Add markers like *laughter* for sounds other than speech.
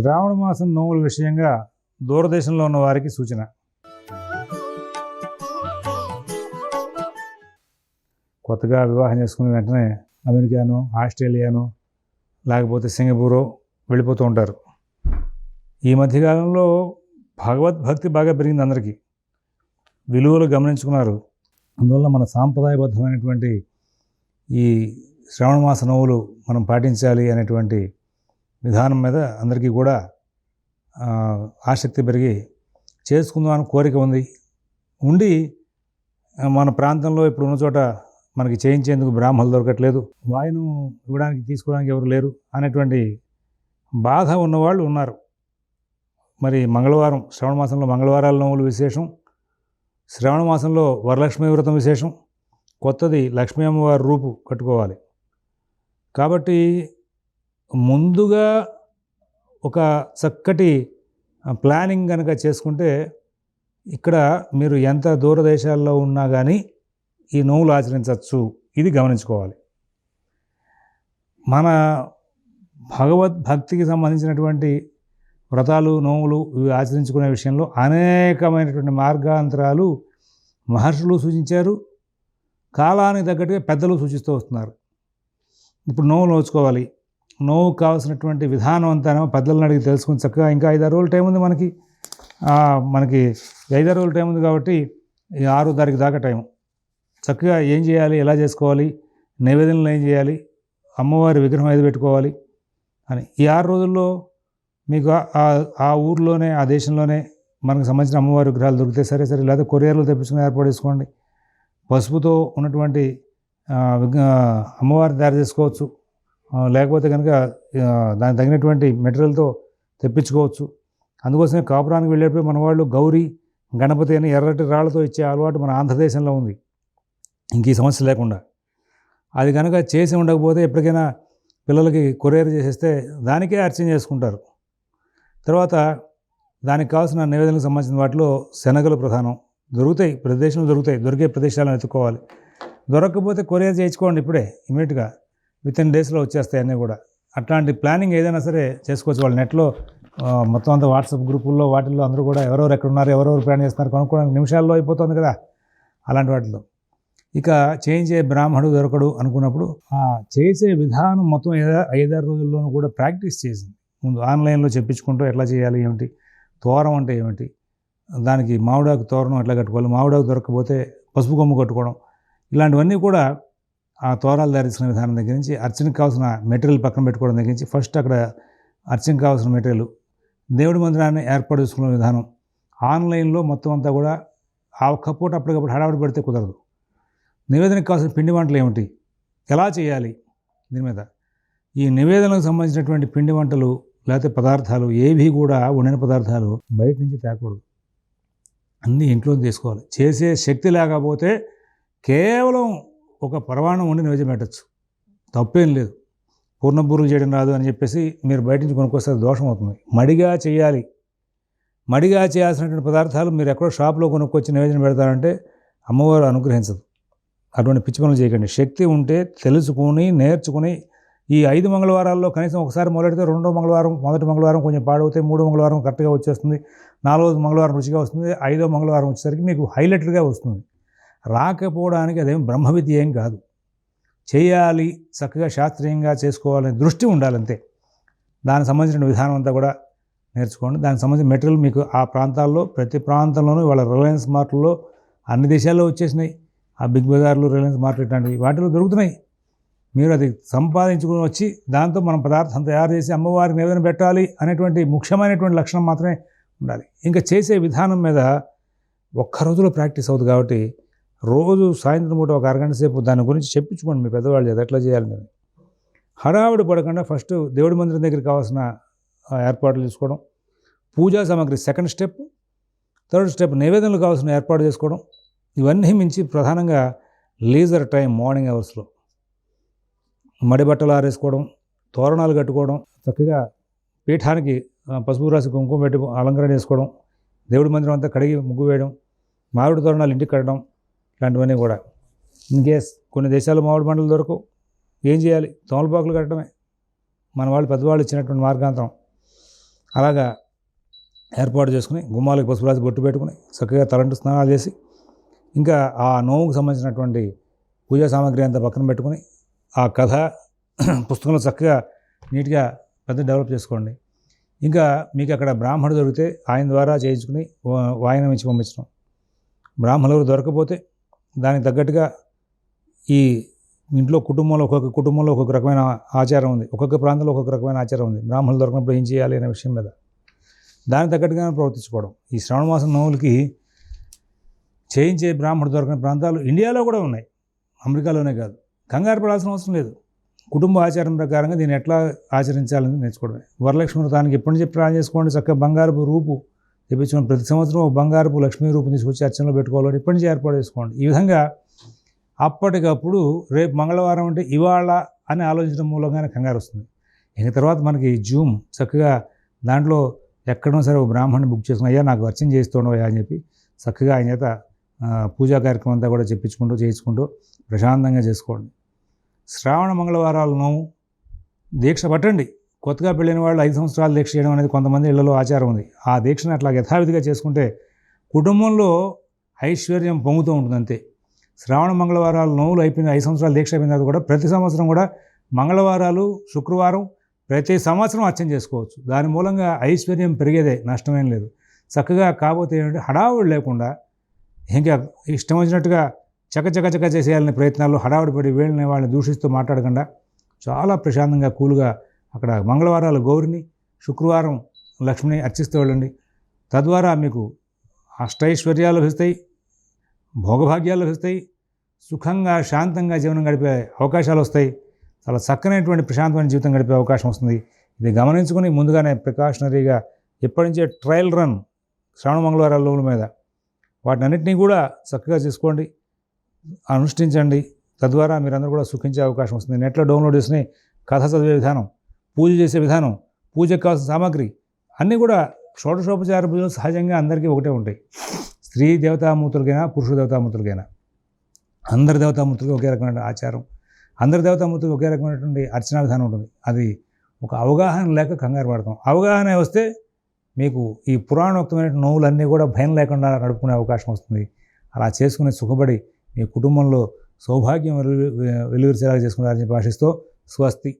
శ్రావణ మాసం నోముల విషయంగా దూరదేశంలో ఉన్న వారికి సూచన. కొత్తగా వివాహం చేసుకున్న వెంటనే అమెరికాను ఆస్ట్రేలియాను లేకపోతే సింగపూరు వెళ్ళిపోతూ ఉంటారు. ఈ మధ్యకాలంలో భగవద్భక్తి బాగా పెరిగింది అందరికీ. విలువలు గమనించుకున్నారు. అందువల్ల మన సాంప్రదాయబద్ధమైనటువంటి ఈ శ్రావణ మాస నోవులు మనం పాటించాలి అనేటువంటి విధానం మీద అందరికీ కూడా ఆసక్తి పెరిగి చేసుకుందాం అని కోరిక ఉంది. ఉండి మన ప్రాంతంలో ఇప్పుడు ఉన్న చోట మనకి చేయించేందుకు బ్రాహ్మణులు దొరకట్లేదు. వాయును ఇవ్వడానికి తీసుకోవడానికి ఎవరు లేరు అనేటువంటి బాధ ఉన్నవాళ్ళు ఉన్నారు. మరి మంగళవారం శ్రవణ మాసంలో మంగళవారాల నోములు విశేషం శ్రావణ మాసంలో వరలక్ష్మీ వ్రతం విశేషం కొత్తది లక్ష్మీ అమ్మవారి రూపు కట్టుకోవాలి. కాబట్టి ముందుగా ఒక చక్కటి ప్లానింగ్ కనుక చేసుకుంటే ఇక్కడ మీరు ఎంత దూరదేశాల్లో ఉన్నా కానీ ఈ నోవులు ఆచరించవచ్చు ఇది గమనించుకోవాలి. మన భగవద్భక్తికి సంబంధించినటువంటి వ్రతాలు నోములు ఇవి ఆచరించుకునే విషయంలో అనేకమైనటువంటి మార్గాంతరాలు మహర్షులు సూచించారు. కాలానికి తగ్గట్టుగా పెద్దలు సూచిస్తూ వస్తున్నారు. ఇప్పుడు నోములు నోచుకోవాలి. నోవు కావాల్సినటువంటి విధానం అంతా పెద్దలను అడిగి తెలుసుకుని చక్కగా ఇంకా ఐదారు రోజులు టైం ఉంది మనకి. మనకి ఐదారు రోజులు టైం ఉంది కాబట్టి ఈ ఆరో తారీఖు దాకా టైం. చక్కగా ఏం చేయాలి ఎలా చేసుకోవాలి నివేదనలు ఏం చేయాలి అమ్మవారి విగ్రహం ఏది పెట్టుకోవాలి అని. ఈ ఆరు రోజుల్లో మీకు ఆ- ఆ- ఊర్లోనే ఆ దేశంలోనే మనకు సంబంధించిన అమ్మవారి విగ్రహాలు దొరికితే సరే సరే లేదా కొరియర్లో తెప్పించుకుని ఏర్పాటు చేసుకోండి. పసుపుతో ఉన్నటువంటి అమ్మవారిని తయారు చేసుకోవచ్చు. లేకపోతే కనుక దానికి తగినటువంటి మెటీరియల్తో తెప్పించుకోవచ్చు. అందుకోసమే కాపురానికి వెళ్ళేటప్పుడు మన వాళ్ళు గౌరీ గణపతి అని ఎర్రటి రాళ్ళతో ఇచ్చే అలవాటు మన ఆంధ్రదేశంలో ఉంది. ఇంక ఈ సమస్య లేకుండా. అది కనుక చేసి ఉండకపోతే ఎప్పటికైనా పిల్లలకి కొరియర్ చేసేస్తే దానికే అర్చన చేసుకుంటారు. తర్వాత దానికి కావాల్సిన నివేదనకు సంబంధించిన వాటిలో శనగలు ప్రధానం. దొరుకుతాయి ప్రదేశంలో దొరుకుతాయి. దొరికే ప్రదేశాలను ఎత్తుకోవాలి దొరకకపోతే కొరియర్ చేయించుకోండి ఇప్పుడే ఇమీడియట్గా విత్ ఇన్ డేస్లో వచ్చేస్తాయి అన్నీ కూడా. అట్లాంటి ప్లానింగ్ ఏదైనా సరే చేసుకోవచ్చు. వాళ్ళు నెట్లో మొత్తం అంతా వాట్సాప్ గ్రూపుల్లో వాటిల్లో అందరూ కూడా ఎవరెవరు ఎక్కడ ఉన్నారు ఎవరెవరు ప్లాన్ చేస్తున్నారు కొనుక్కోవడానికి నిమిషాల్లో అయిపోతుంది కదా అలాంటి వాటిలో ఇక చేయించే బ్రాహ్మడు దొరకడు అనుకున్నప్పుడు ఆ చేసే విధానం మొత్తం ఐదారు రోజుల్లోనూ కూడా ప్రాక్టీస్ చేసింది. ముందు ఆన్లైన్లో చెప్పించుకుంటూ ఎట్లా చేయాలి ఏమిటి తోరం అంటే ఏమిటి దానికి మామిడాకు తోరణం ఎట్లా కట్టుకోవాలి మామిడాకు దొరకకపోతే పసుపు కొమ్ము కట్టుకోవడం ఇలాంటివన్నీ కూడా ఆ తోరాలు తయారు విధానం దగ్గర నుంచి అర్చనకు కావాల్సిన మెటీరియల్ పక్కన పెట్టుకోవడం దగ్గర నుంచి ఫస్ట్ అక్కడ అర్చనకు కావాల్సిన మెటీరియల్ దేవుడి మందిరాన్ని ఏర్పాటు చేసుకునే విధానం. ఆన్లైన్లో మొత్తం అంతా కూడా ఆ ఒక్క పూట అప్పటికప్పుడు హడావిడి పెడితే కుదరదు. నివేదనకు కావాల్సిన పిండి వంటలు ఏమిటి? ఎలా చేయాలి? దీని మీద. ఈ నివేదనకు సంబంధించినటువంటి పిండి వంటలు లేకపోతే పదార్థాలు ఏవి కూడా వండిన పదార్థాలు బయట నుంచి తేకూడదు. అన్నీ ఇంట్లో తీసుకోవాలి. చేసే శక్తి లేకపోతే కేవలం ఒక పరవాణం ఉండి నివేద్యం పెట్టచ్చు. తప్పేం లేదు. పూర్ణబూరులు చేయడం రాదు అని చెప్పేసి మీరు బయట నుంచి కొనుక్కొస్తే అది దోషం అవుతుంది. మడిగా చేయాలి. మడిగా చేయాల్సినటువంటి పదార్థాలు మీరు ఎక్కడో షాప్లో కొనుక్కొచ్చి నివేదన పెడతారంటే అమ్మవారు అనుగ్రహించదు. అటువంటి పిచ్చి పనులు చేయకండి. శక్తి ఉంటే తెలుసుకుని నేర్చుకుని ఈ ఐదు మంగళవారాల్లో కనీసం ఒకసారి మొదలెడితే రెండో మంగళవారం మొదటి మంగళవారం కొంచెం పాడవుతాయి మూడో మంగళవారం కరెక్ట్గా వచ్చేస్తుంది. నాలుగో మంగళవారం రుచిగా వస్తుంది. ఐదో మంగళవారం వచ్చేసరికి మీకు హైలైటెడ్గా వస్తుంది. రాకపోవడానికి అదేం బ్రహ్మ విద్య ఏం కాదు. చేయాలి చక్కగా శాస్త్రీయంగా చేసుకోవాలనే దృష్టి ఉండాలంతే. దానికి సంబంధించిన విధానం అంతా కూడా నేర్చుకోండి. దానికి సంబంధించిన మెటీరియల్ మీకు ఆ ప్రాంతాల్లో ప్రతి ప్రాంతంలోనూ వాళ్ళ రిలయన్స్ మార్ట్లో అన్ని దేశాల్లో వచ్చేసినాయి. ఆ బిగ్ బజార్లు రిలయన్స్ మార్కెట్ ఇట్లాంటివి వాటిలో దొరుకుతున్నాయి. మీరు అది సంపాదించుకుని వచ్చి దాంతో మనం పదార్థం తయారు చేసి అమ్మవారికి నివేదన పెట్టాలి అనేటువంటి ముఖ్యమైనటువంటి లక్షణం మాత్రమే ఉండాలి. ఇంకా చేసే విధానం మీద ఒక్క రోజులో ప్రాక్టీస్ అవుతుంది కాబట్టి రోజు సాయంత్రం పూట ఒక అరగంట సేపు దాని గురించి చెప్పించుకోండి మీ పెద్దవాళ్ళు చేత ఎట్లా చేయాలి హడావిడి పడకుండా ఫస్ట్ దేవుడి మందిరం దగ్గర కావాల్సిన ఏర్పాట్లు చేసుకోవడం. పూజా సామాగ్రి సెకండ్ స్టెప్. థర్డ్ స్టెప్ నివేదనలు కావాల్సిన ఏర్పాటు చేసుకోవడం. ఇవన్నీ మించి ప్రధానంగా లీజర్ టైం మార్నింగ్ అవర్స్లో. మడి బట్టలు ఆరేసుకోవడం తోరణాలు కట్టుకోవడం చక్కగా పీఠానికి పసుపు రాసి కుంకుమ పెట్టి అలంకరణ చేసుకోవడం దేవుడి మందిరం అంతా కడిగి ముగ్గు వేయడం మామిడి తోరణాలు ఇంటికి కట్టడం ఇలాంటివన్నీ కూడా. ఇన్ కేస్ కొన్ని దేశాలు మామిడి పండ్లు దొరకవు ఏం చేయాలి? తోమలపాకులు కట్టడమే. మన వాళ్ళు పెద్దవాళ్ళు ఇచ్చినటువంటి మార్గాంతరం. అలాగా ఏర్పాటు చేసుకుని గుమ్మాలకు పసుపు రాసి బొట్టు పెట్టుకుని చక్కగా తలంటు స్నానాలు చేసి ఇంకా ఆ నోముకు సంబంధించినటువంటి పూజా సామాగ్రి అంతా పక్కన పెట్టుకుని ఆ కథ *clears throat* పుస్తకంలో చక్కగా నీట్గా పెద్ద డెవలప్ చేసుకోండి. ఇంకా మీకు అక్కడ బ్రాహ్మణుడు దొరికితే ఆయన ద్వారా చేయించుకుని వా- వాయనం ఇచ్చి పంపించడం. బ్రాహ్మణులు దొరకపోతే దానికి తగ్గట్టుగా ఈ ఇంట్లో కుటుంబంలో ఒక్కొక్క కుటుంబంలో ఒక్కొక్క రకమైన ఆచారం ఉంది. ఒక్కొక్క ప్రాంతంలో ఒక్కొక్క రకమైన ఆచారం ఉంది. బ్రాహ్మణులు దొరకనప్పుడు ఏం చేయాలి అనే విషయం మీద. దానికి తగ్గట్టుగా ప్రవర్తించుకోవడం. ఈ శ్రావణ మాసం నోవులకి చేయించే బ్రాహ్మణుడు దొరకని ప్రాంతాలు ఇండియాలో కూడా ఉన్నాయి. అమెరికాలోనే కాదు. కంగారు పడాల్సిన అవసరం లేదు. కుటుంబ ఆచారం ప్రకారంగా దీన్ని ఎట్లా ఆచరించాలని నేర్చుకోవడమే. వరలక్ష్మి వ్రతానికి ఎప్పటి నుంచి ప్లాన్ చేసుకోండి? చక్కగా బంగారపు రూపు తెప్పించుకోండి ప్రతి సంవత్సరం బంగారపు లక్ష్మీ రూపం తీసుకొచ్చి అర్చనలో పెట్టుకోవాలని ఇప్పటి నుంచి ఏర్పాటు చేసుకోండి. ఈ విధంగా అప్పటికప్పుడు రేపు మంగళవారం అంటే ఇవాళ అని ఆలోచించడం మూలంగానే కంగారు వస్తుంది. ఇంక తర్వాత మనకి జూమ్ చక్కగా దాంట్లో ఎక్కడో సరే ఒక బ్రాహ్మణ్ని బుక్ చేసుకుని అయ్యా నాకు అర్చన చేస్తుండవయ్యా అని చెప్పి చక్కగా ఆయన చేత పూజా కార్యక్రమం అంతా కూడా చెప్పించుకుంటూ చేయించుకుంటూ ప్రశాంతంగా చేసుకోండి. శ్రావణ మంగళవారాలను దీక్ష పట్టండి. కొత్తగా పెళ్ళైన వాళ్ళు ఐదు సంవత్సరాలు దీక్ష చేయడం అనేది కొంతమంది ఇళ్ళలో ఆచారం ఉంది. ఆ దీక్షను అట్లా యథావిధిగా చేసుకుంటే కుటుంబంలో ఐశ్వర్యం పొంగుతూ ఉంటుంది అంతే. శ్రావణ మంగళవారాలు నోవులు అయిపోయిన ఐదు సంవత్సరాలు దీక్ష అయిపోయిన తర్వాత కూడా ప్రతి సంవత్సరం కూడా మంగళవారాలు శుక్రవారం ప్రతి సంవత్సరం అర్చన చేసుకోవచ్చు. దాని మూలంగా ఐశ్వర్యం పెరిగేదే నష్టమేం లేదు. చక్కగా కాకపోతే ఏంటంటే హడావుడి లేకుండా ఇంకా ఇష్టం వచ్చినట్టుగా చక చక చేసేయాలనే ప్రయత్నాల్లో హడావుడి పడి వీళ్ళని వాళ్ళని దూషిస్తూ మాట్లాడకుండా చాలా ప్రశాంతంగా కూల్గా అక్కడ మంగళవారాలు గౌరిని శుక్రవారం లక్ష్మిని అర్చిస్తూ వెళ్ళండి. తద్వారా మీకు అష్టైశ్వర్యాలు లభిస్తాయి భోగభాగ్యాలు లభిస్తాయి సుఖంగా శాంతంగా జీవనం గడిపే అవకాశాలు వస్తాయి. చాలా చక్కనైనటువంటి ప్రశాంతమైన జీవితం గడిపే అవకాశం వస్తుంది. ఇది గమనించుకుని ముందుగానే ప్రికాషనరీగా ఎప్పటి నుంచే ట్రయల్ రన్ శ్రావణ మంగళవారాల లోపల మీద. వాటినన్నింటినీ కూడా చక్కగా చేసుకోండి అనుష్ఠించండి. తద్వారా మీరందరూ కూడా సుఖించే అవకాశం వస్తుంది. నెట్లో డౌన్లోడ్ చేసుకుని కథ చదివే విధానం పూజ చేసే విధానం పూజకు కావాల్సిన సామాగ్రి అన్నీ కూడా షోడశోపచార పూజలు సహజంగా అందరికీ ఒకటే ఉంటాయి. స్త్రీ దేవతామూర్తులకైనా పురుష దేవతామూర్తులకైనా. అందరి దేవతామూర్తులకి ఒకే రకమైన ఆచారం. అందరి దేవతామూర్తులకి ఒకే రకమైనటువంటి అర్చనా విధానం ఉంటుంది. అది ఒక అవగాహన లేక కంగారు పడతాం. అవగాహన వస్తే మీకు ఈ పురాణోక్తమైన నోవులన్నీ కూడా భయం లేకుండా నడుపుకునే అవకాశం వస్తుంది. అలా చేసుకుని సుఖపడి మీ కుటుంబంలో సౌభాగ్యం వెలు వెలువరిచేలాగా చేసుకున్నారని భాషిస్తూ స్వస్తి.